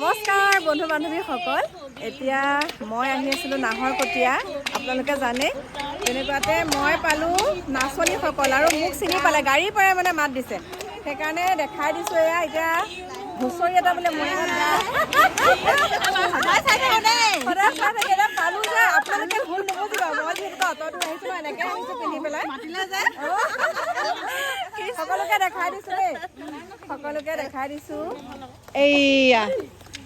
নমস্কাৰ বন্ধু বান্ধৱীসকল এতিয়া মই আহি আছিলোঁ নাহৰকটীয়া। আপোনালোকে জানে তেনেকুৱাতে মই পালোঁ নাচনীসকল আৰু মোক চিনি পালে। গাড়ীৰ পৰাই মানে মাত দিছে। সেইকাৰণে দেখাই দিছোঁ এয়া এতিয়া হুঁচৰি এটা বোলে মই যিহেতু আহিছোঁ এনেকৈ পিন্ধি সকলোকে দেখাই দিছোঁ দেই। সকলোকে দেখাই দিছোঁ। এইয়া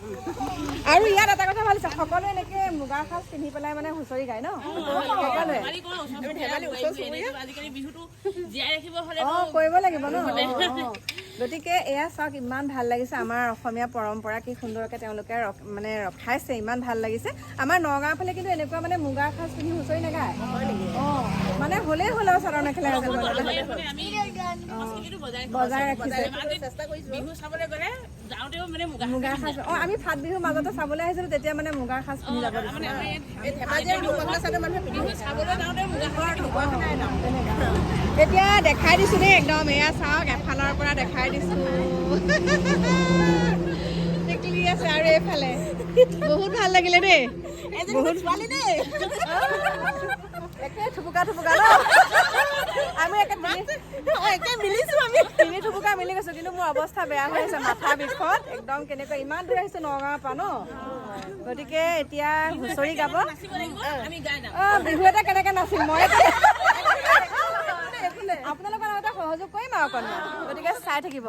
আৰু ইয়াত এটা কথা ভাল হৈছে সকলোৱে এনেকে মুগাৰ সাজ পিন্ধি পেলাই মানে হুঁচৰি গায় ন? কৰিব লাগিব ন। গতিকে এয়া চাওক ইমান ভাল লাগিছে আমাৰ অসমীয়া পৰম্পৰা কি সুন্দৰকে তেওঁলোকে মানে ৰখাইছে ইমান ভাল লাগিছে। আমাৰ নগাঁও ফালে কিন্তু এনেকুৱা মানে মুগাৰ সাজ পিন্ধি হুঁচৰি নাগায়। অ মানে হ'লেই হ'ল আৰু চাদৰ মেখেলা বজাই ৰাখিছে মানে মুগা মুগাৰ সাজ অ আমি ফাত বিহুৰ মাজতে চাবলৈ আহিছিলো তেতিয়া মানে মুগাৰ সাজ পিন্ধি যাব এতিয়া দেখাই দিছো দেই একদম এয়া চাওক এফালৰ পৰা দেখাই দিছো। টিকলি আছে আৰু এইফালে। বহুত ভালো লাগিলে দেই। বহুত ছোৱালী দেই একে থুপুকা থুপুকা ন? আমি একে মিলিছো আমি। থুপুকা মিলি গৈছো কিন্তু মোৰ অৱস্থা বেয়া হৈ আছে মাথা বিষত। একদম কেনেকুৱা ইমান দূৰ আহিছো নগাঁৱৰ পৰা ন? গতিকে এতিয়া হুঁচৰি গাব। অ বিহু এটা কেনেকে নাচিম মই আপোনালোকৰ লগতে সহযোগ কৰিম আৰু অকণমান। গতিকে চাই থাকিব।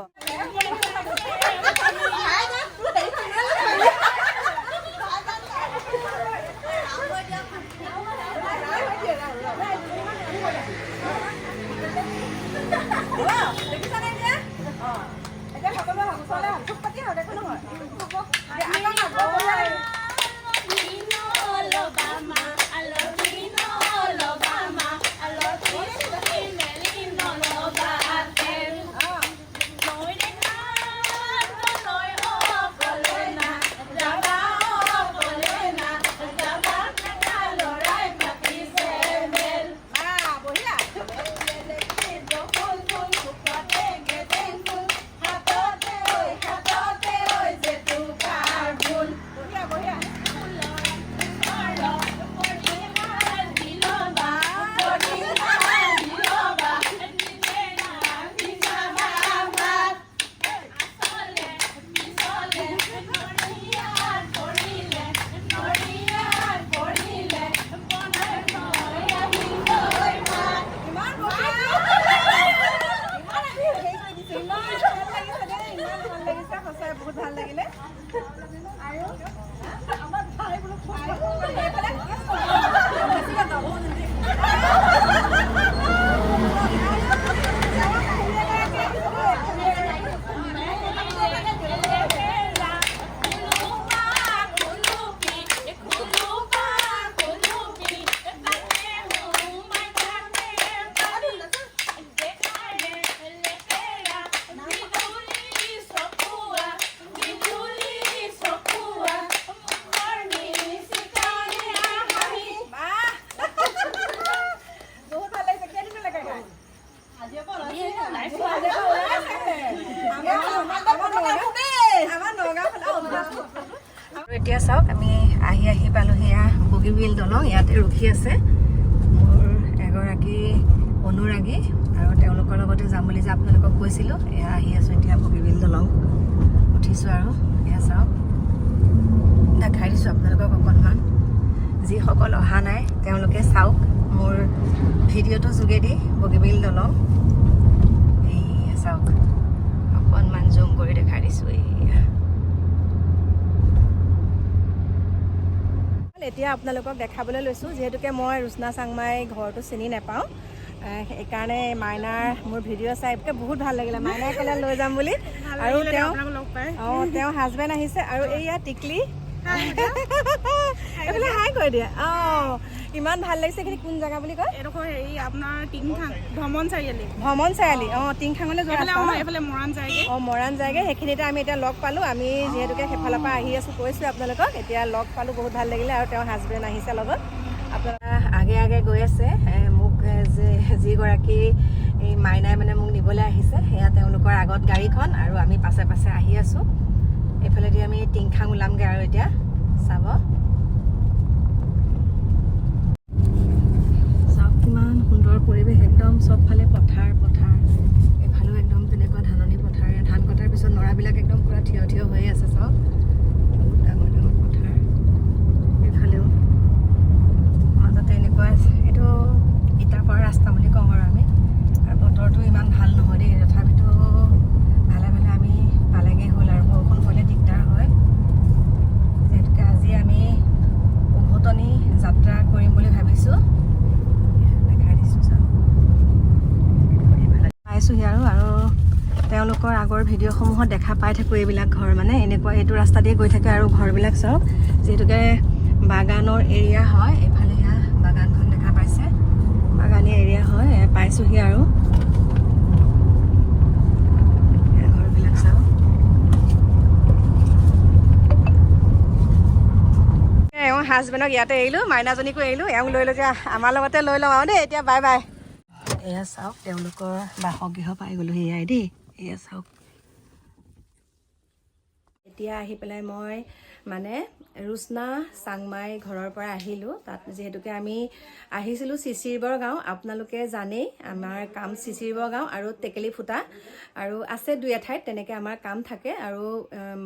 বগীবিল দলং ইয়াতে ৰখি আছে মোৰ এগৰাকী অনুৰাগী আৰু তেওঁলোকৰ লগতে যাম বুলি যে আপোনালোকক কৈছিলোঁ এয়া আহি আছোঁ এতিয়া বগীবিল দলং। উঠিছোঁ আৰু এয়া চাওক। দেখাই দিছোঁ আপোনালোকক অকণমান। যিসকল অহা নাই তেওঁলোকে চাওক মোৰ ভিডিঅ'টোৰ যোগেদি বগীবিল দলং। এই চাওক অকণমান জুম কৰি দেখাই দিছোঁ এইয়া। এতিয়া আপোনালোকক দেখাবলৈ লৈছোঁ। যিহেতুকে মই ৰুচনা চাংমাই ঘৰটো চিনি নাপাওঁ সেইকাৰণে মাইনাৰ মোৰ ভিডিঅ' চাই বহুত ভালো লাগিলে। মাইনাই ক'লে লৈ যাম বুলি। আৰু তেওঁ অঁ তেওঁ হাজবেণ্ড আহিছে আৰু এইয়া টিকলি। এইফালে হাই কৈ দিয়া। অঁ ইমান ভাল লাগিছে এইখিনি কোন জেগা বুলি কয়? এডোখৰ হেৰি আপোনাৰ টিংখাং ভ্ৰমণ চাৰিআলি। ভ্ৰমণ চাৰিআলি অঁ টিংখাঙলৈ যোৱা এইফালে মৰাণ যায়গৈ। অঁ মৰাণ যায়গৈ সেইখিনিতে আমি এতিয়া লগ পালোঁ। আমি যিহেতুকে সেইফালৰ পৰা আহি আছোঁ কৈছোঁ আপোনালোকক। এতিয়া লগ পালোঁ বহুত ভাল লাগিলে আৰু তেওঁৰ হাজবেণ্ড আহিছে লগত। আপোনাৰ আগে আগে গৈ আছে মোক যে যিগৰাকী এই মাইনাই মানে মোক নিবলৈ আহিছে সেয়া তেওঁলোকৰ আগত গাড়ীখন আৰু আমি পাছে পাছে আহি আছোঁ। এইফালেদি আমি টিংখাং ওলামগৈ আৰু এতিয়া চাব চাওক কিমান সুন্দৰ পৰিৱেশ একদম চবফালে পথাৰ পথাৰ। এইফালেও একদম তেনেকুৱা ধাননি পথাৰ। ধান কটাৰ পিছত নৰাবিলাক একদম পূৰা থিয় থিয় হৈ আছে চাওক বহুত ডাঙৰ ডাঙৰ পথাৰ। এইফালেও। মাজতে এনেকুৱা এইটো ইটাৰ পৰা ৰাস্তা বুলি কওঁ আৰু আমি আৰু বতৰটো ইমান ভাল নহয় দেই তথাপিতো ভালে ভালে আমি পালেগৈ হ'ল আৰু বৰষুণ পৰিলে দিগদাৰ হয় যিহেতুকে আজি আমি উভতনি যাত্ৰা কৰিম বুলি ভাবিছোঁ দেখাই দিছোঁ চাওক পাইছোঁহি আৰু আৰু তেওঁলোকৰ আগৰ ভিডিঅ'সমূহত দেখা পাই থাকোঁ এইবিলাক ঘৰ মানে এনেকুৱা এইটো ৰাস্তা দিয়ে গৈ থাকে আৰু ঘৰবিলাক চাওক যিহেতুকে বাগানৰ এৰিয়া হয় এইফালে এয়া বাগানখন দেখা পাইছে। বাগানীয়া এৰিয়া হয় পাইছোঁহি আৰু। হাজবেণ্ডক ইয়াতে এৰিলোঁ মাইনাজনীকো এৰিলোঁ এওঁ লৈ লৈ আমাৰ লগতে লৈ লওঁ আৰু দেই এতিয়া বাই বাই এয়া চাওক তেওঁলোকৰ বাসগৃহ পাই গ'লোঁ সেয়াই দেই এয়া চাওক। এতিয়া আহি পেলাই মই মানে ৰুচনা চাংমাই ঘৰৰ পৰা আহিলোঁ। তাত যিহেতুকে আমি আহিছিলোঁ চিচিৰবৰ গাঁও আপোনালোকে জানেই আমাৰ কাম চিচিৰবৰ গাঁও আৰু টেকেলি ফুটা। আৰু আছে দুই এঠাইত তেনেকৈ আমাৰ কাম থাকে আৰু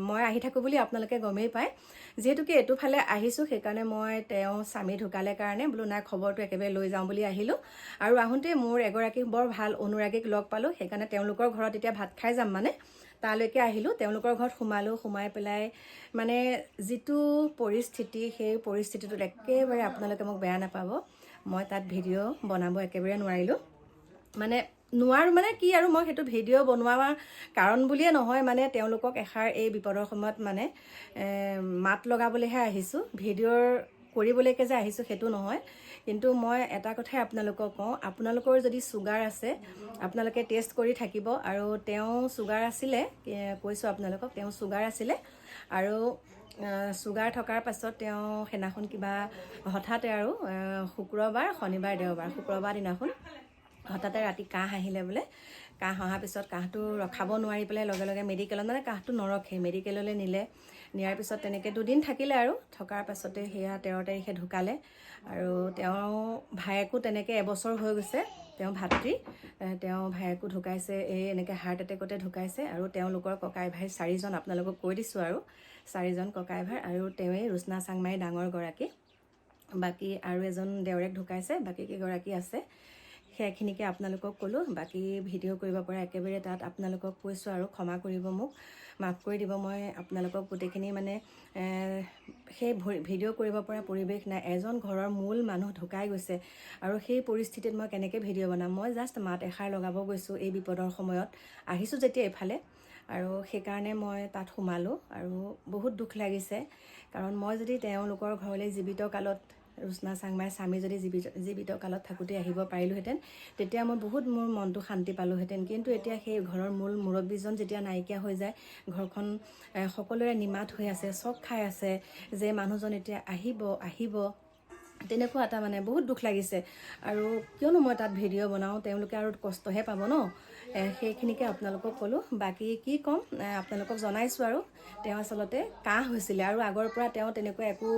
মই আহি থাকোঁ বুলি আপোনালোকে গমেই পায়। যিহেতুকে এইটো ফালে আহিছোঁ সেইকাৰণে মই তেওঁ স্বামী ঢুকালে কাৰণে বোলো নাই খবৰটো একেবাৰে লৈ যাওঁ বুলি আহিলোঁ। আৰু আহোঁতে মোৰ এগৰাকী বৰ ভাল অনুৰাগীক লগ পালোঁ সেইকাৰণে তেওঁলোকৰ ঘৰত এতিয়া ভাত খাই যাম মানে। তালৈকে আহিলোঁ। তেওঁলোকৰ ঘৰত সোমালোঁ সোমাই পেলাই মানে যিটো পৰিস্থিতি সেই পৰিস্থিতিটোত একেবাৰে আপোনালোকে মোক বেয়া নাপাব। মই তাত ভিডিঅ' বনাব একেবাৰে নোৱাৰিলোঁ। মানে নোৱাৰোঁ মানে কি আৰু মই সেইটো ভিডিঅ' বনোৱাৰ কাৰণ বুলিয়ে নহয় মানে তেওঁলোকক এষাৰ এই বিপদৰ সময়ত মানে মাত লগাবলৈহে আহিছোঁ। ভিডিঅ'ৰ কৰিবলৈকে যে আহিছোঁ সেইটো নহয়। কিন্তু মই এটা কথাই আপোনালোকক কওঁ আপোনালোকৰ যদি চুগাৰ আছে আপোনালোকে টেষ্ট কৰি থাকিব আৰু তেওঁ চুগাৰ আছিলে কৈছোঁ আপোনালোকক তেওঁ চুগাৰ আছিলে আৰু চুগাৰ থকাৰ পাছত তেওঁ সেইদিনাখন কিবা হঠাতে আৰু শুক্ৰবাৰ শনিবাৰ দেওবাৰ শুক্ৰবাৰ দিনাখন হঠাতে ৰাতি কাহ আহিলে বোলে কাহ অহাৰ পিছত কাহটো ৰখাব নোৱাৰি পেলাই লগে লগে মেডিকেলত মানে কাহটো নৰখে মেডিকেললৈ নিলে। নিয়াৰ পিছত তেনেকৈ দুদিন থাকিলে আৰু। থকাৰ পাছতে সেয়া তেৰ তাৰিখে ঢুকালে। আৰু তেওঁ ভায়েকো তেনেকৈ এবছৰ হৈ গৈছে তেওঁ ভাতৃ। তেওঁ ভায়েকো ঢুকাইছে এই এনেকৈ হাৰ্ট এটেকতে ঢুকাইছে। আৰু তেওঁলোকৰ ককাই ভাই চাৰিজন আপোনালোকক কৈ দিছোঁ আৰু। চাৰিজন ককাই ভাই আৰু তেওঁৱেই ৰুচনা চাংমাই ডাঙৰ গৰাকী। বাকী আৰু এজন দেওৰেক ঢুকাইছে বাকী কেইগৰাকী আছে। সেইখিনিকে আপোনালোকক ক'লোঁ। বাকী ভিডিঅ' কৰিব পৰা একেবাৰে তাত আপোনালোকক কৈছোঁ আৰু ক্ষমা কৰিব মোক। মাফ কৰি দিব মই আপোনালোকক গোটেইখিনি মানে সেই ভিডিঅ' কৰিব পৰা পৰিৱেশ নাই। এজন ঘৰৰ মূল মানুহ ঢুকাই গৈছে আৰু সেই পৰিস্থিতিত মই কেনেকৈ ভিডিঅ' বনাম? মই জাষ্ট মাত এষাৰ লগাব গৈছোঁ এই বিপদৰ সময়ত। আহিছোঁ যেতিয়া এইফালে আৰু সেইকাৰণে মই তাত সোমালোঁ আৰু বহুত দুখ লাগিছে। কাৰণ মই যদি তেওঁলোকৰ ঘৰলৈ জীৱিত কালত ৰুচনা চাংমাই স্বামী যদি জীৱিত জীৱিত কালত থাকোঁতে আহিব পাৰিলোহেঁতেন তেতিয়া মই বহুত মোৰ মনটো শান্তি পালোহেঁতেন। কিন্তু এতিয়া সেই ঘৰৰ মূল মুৰব্বীজন যেতিয়া নাইকিয়া হৈ যায় ঘৰখন সকলোৰে নিমাত হৈ আছে চক খাই আছে যে মানুহজন এতিয়া আহিব আহিব তেনেকুৱা এটা মানে বহুত দুখ লাগিছে। আৰু কিয়নো মই তাত ভিডিঅ' বনাওঁ তেওঁলোকে আৰু কষ্টহে পাব ন? সেইখিনিকে আপোনালোকক ক'লোঁ। বাকী কি ক'ম আপোনালোকক জনাইছোঁ আৰু। তেওঁ আচলতে কাহ হৈছিলে আৰু আগৰ পৰা তেওঁ তেনেকুৱা একো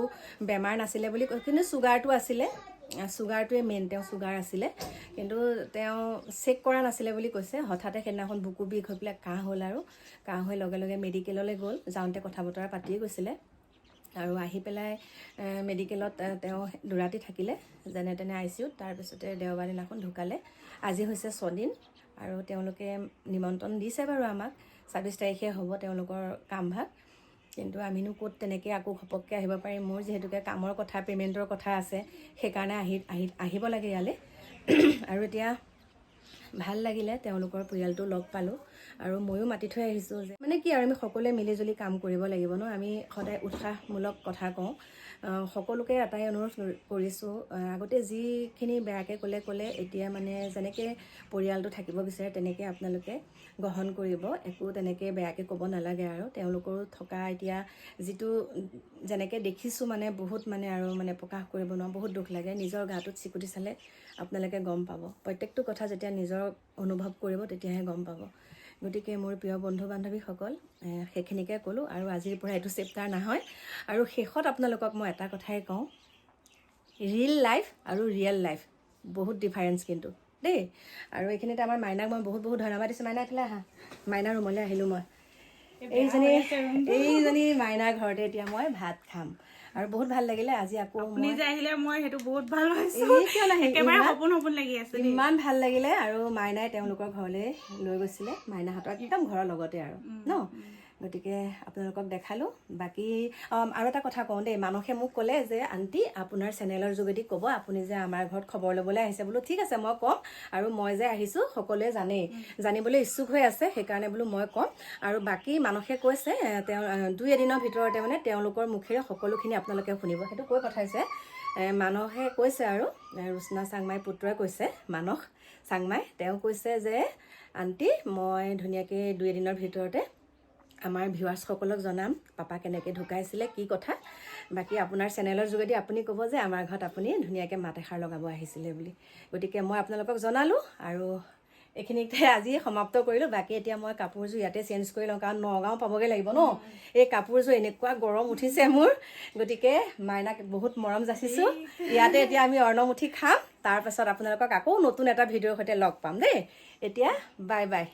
বেমাৰ নাছিলে বুলি কৈ কিন্তু চুগাৰটো আছিলে। চুগাৰটোৱে মেইন তেওঁ চুগাৰ আছিলে। কিন্তু তেওঁ চেক কৰা নাছিলে বুলি কৈছে। হঠাতে সেইদিনাখন বুকু বিষ হৈ পেলাই কাহ হ'ল আৰু। কাহ হৈ লগে লগে মেডিকেললৈ গ'ল। যাওঁতে কথা বতৰা পাতিয়ে গৈছিলে। আৰু আহি পেলাই মেডিকেলত তেওঁ দুৰাতি থাকিলে। যেনে তেনে আই চি ইউত তাৰপিছতে দেওবাৰ দিনাখন ঢুকালে। আজি হৈছে ছদিন। আৰু তেওঁলোকে নিমন্ত্ৰণ দিছে বাৰু আমাক। ছাব্বিছ তাৰিখে হ'ব তেওঁলোকৰ কামভাগ। কিন্তু আমিনো ক'ত তেনেকৈ আকৌ ঘপককৈ আহিব পাৰিম? মোৰ যিহেতুকে কামৰ কথা পে'মেণ্টৰ কথা আছে সেইকাৰণে আহি আহি আহিব লাগে ইয়ালৈ। আৰু এতিয়া ভাল লাগিলে তেওঁলোকৰ পৰিয়ালটো লগ পালোঁ আৰু ময়ো মাতি থৈ আহিছোঁ যে মানে কি আৰু আমি সকলোৱে মিলিজুলি কাম কৰিব লাগিব ন? আমি সদায় উৎসাহমূলক কথা কওঁ। সকলোকে এটাই অনুৰোধ কৰি- কৰিছোঁ। আগতে যিখিনি বেয়াকৈ ক'লে ক'লে এতিয়া মানে যেনেকৈ পৰিয়ালটো থাকিব বিচাৰে তেনেকৈ আপোনালোকে গ্ৰহণ কৰিব। একো তেনেকৈ বেয়াকৈ ক'ব নালাগে আৰু। তেওঁলোকৰো থকা এতিয়া যিটো যেনেকৈ দেখিছোঁ মানে বহুত মানে আৰু মানে প্ৰকাশ কৰিব নোৱাৰোঁ। বহুত দুখ লাগে। নিজৰ গাটোত চিকুটি চালে আপোনালোকে গম পাব। প্ৰত্যেকটো কথা যেতিয়া নিজৰ অনুভৱ কৰিব তেতিয়াহে গম পাব। গতিকে মোৰ প্ৰিয় বন্ধু বান্ধৱীসকল সেইখিনিকে ক'লোঁ আৰু আজিৰ পৰা এইটো চেপ্টাৰ নহয়। আৰু শেষত আপোনালোকক মই এটা কথাই কওঁ ৰিয়েল লাইফ আৰু ৰিয়েল লাইফ বহুত ডিফাৰেঞ্চ কিন্তু দেই। আৰু এইখিনিতে আমাৰ মাইনাক মই বহুত বহুত ধন্যবাদ দিছোঁ। মাইনা এইফালে আহা। মাইনাৰ ৰুমলৈ আহিলোঁ মই। এইজনী এইজনী মাইনাৰ ঘৰতে এতিয়া মই ভাত খাম। আৰু বহুত ভাল লাগিলে আজি আকৌ আপুনি যে আহিলে মই সেইটো বহুত ভাল পাইছো এই কিয় নাহিল? একেবাৰে ইমান- সপোন সপোন লাগি আছে দেই। ইমান ভাল লাগিলে আৰু মাইনাই তেওঁলোকৰ ঘৰলৈ লৈ গৈছিলে মাইনাহঁতৰ একদম ঘৰৰ লগতে আৰু ন গতিকে আপোনালোকক দেখালোঁ। বাকী আৰু এটা কথা কওঁ দেই মানসে মোক ক'লে যে আণ্টি আপোনাৰ চেনেলৰ যোগেদি ক'ব আপুনি যে আমাৰ ঘৰত খবৰ ল'বলৈ আহিছে। বোলো ঠিক আছে মই ক'ম আৰু মই যে আহিছোঁ সকলোৱে জানেই। জানিবলৈ ইচ্ছুক হৈ আছে সেইকাৰণে বোলো মই ক'ম। আৰু বাকী মানসে কৈছে তেওঁ দুই এদিনৰ ভিতৰতে মানে তেওঁলোকৰ মুখেৰে সকলোখিনি আপোনালোকে শুনিব। সেইটো কৈ পঠাইছে। মানসে কৈছে আৰু ৰুচনা চাংমাই পুত্ৰই কৈছে মানস চাংমাই তেওঁ কৈছে যে আণ্টি মই ধুনীয়াকৈ দুই এদিনৰ ভিতৰতে আমাৰ ভিউৱাৰ্ছসকলক জনাম পাপা কেনেকৈ ঢুকাইছিলে কি কথা। বাকী আপোনাৰ চেনেলৰ যোগেদি আপুনি ক'ব যে আমাৰ ঘৰত আপুনি ধুনীয়াকৈ মাত এষাৰ লগাব আহিছিলে বুলি। গতিকে মই আপোনালোকক জনালোঁ আৰু এইখিনিতে আজি সমাপ্ত কৰিলোঁ। বাকী এতিয়া মই কাপোৰযোৰ ইয়াতে চেঞ্জ কৰি লওঁ কাৰণ নগাঁও পাবগৈ লাগিব ন। এই কাপোৰযোৰ এনেকুৱা গৰম উঠিছে মোৰ। গতিকে মাইনাক বহুত মৰম যাচিছোঁ। ইয়াতে এতিয়া আমি অৰ্ণমুঠি খাম। তাৰপাছত আপোনালোকক আকৌ নতুন এটা ভিডিঅ'ৰ সৈতে লগ পাম দেই। এতিয়া বাই বাই।